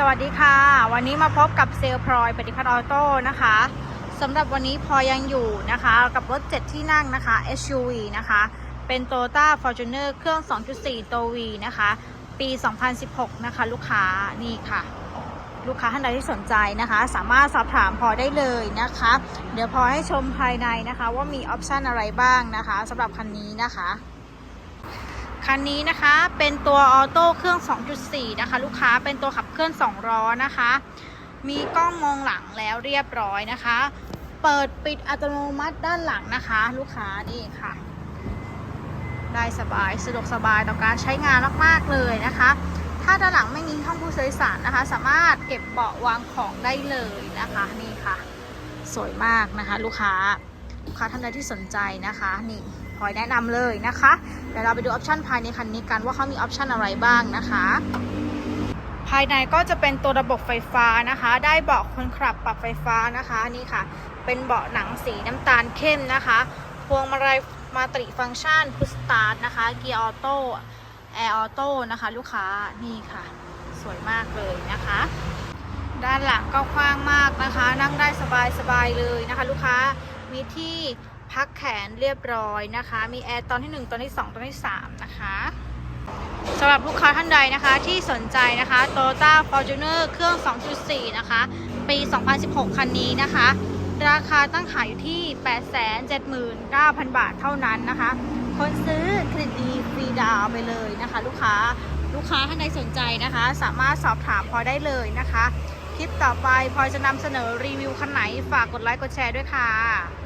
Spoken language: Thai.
สวัสดีค่ะ วันนี้มาพบกับเซลพลอยปฏิพัฒน์ออโต้นะคะสำหรับวันนี้พลอยยังอยู่นะคะ กับรถ 7 ที่นั่งนะคะ SUV นะคะ เป็น Toyota Fortuner เครื่อง 2.4 ตัว V นะคะ ปี 2016 นะคะ ลูกค้านี่ค่ะ ลูกค้าท่านใดที่สนใจนะคะ สามารถสอบถามพลอยได้เลยนะคะ เดี๋ยวพลอยให้ชมภายในนะคะ ว่ามีออปชันอะไรบ้างนะคะสำหรับคันนี้นะคะ คันนี้นะคะเป็นตัวออโต้เครื่อง 2.4 นะคะ ลูกค้าเป็นตัวขับเคลื่อน2ล้อนะคะ มีกล้องมองหลังแล้วเรียบร้อยนะคะ เปิดปิดอัตโนมัติด้านหลังนะคะ ลูกค้านี่ค่ะ ได้สบายสะดวกสบายต่อการใช้งานมากๆเลยนะคะ ถ้าด้านหลังไม่มีห้องผู้โดยสารนะคะ สามารถเก็บเบาะวางของได้เลยนะคะนี่ค่ะ สวยมากนะคะ ลูกค้า ลูกค้าท่านใดที่สนใจนะคะนี่พลอยแนะนำเลยนะคะเดี๋ยวเราไปดูออปชันภายในคันนี้กันว่าเขามีออปชันอะไรบ้างนะคะภายในก็จะเป็นตัวระบบไฟฟ้านะคะ ได้เบาะคนขับปรับไฟฟ้านะคะนี่ค่ะ เป็นเบาะหนังสีน้ำตาลเข้มนะคะ พวงมาลัยมาตริฟังก์ชันพุชสตาร์ทนะคะ เกียร์ออโต้ แอร์ออโต้นะคะ ลูกค้านี่ค่ะ สวยมากเลยนะคะ ด้านหลังก็กว้างมากนะคะ นั่งได้สบายๆเลยนะคะ ลูกค้าีที่พักแขนเรียบร้อยนะคะ มีแอร์ตอนที่ 1 ตอนที่ 2 ตอนที่ 3 นะคะสำหรับลูกค้าท่านใดนะคะที่สนใจนะคะ Toyota Fortuner เครื่อง 2.4 นะคะ ปี 2016 คันนี้นะคะ ราคาตั้งขายอยู่ที่ 879,000 บาทเท่านั้นนะคะ คนซื้อเครดิตดีฟรีดาวไปเลยนะคะ ลูกค้าลูกค้าท่านใดสนใจนะคะ สามารถสอบถามพลอยได้เลยนะคะ คลิปต่อไปพลอยจะนำเสนอรีวิวคันไหนฝากกดไลค์กดแชร์ด้วยค่ะ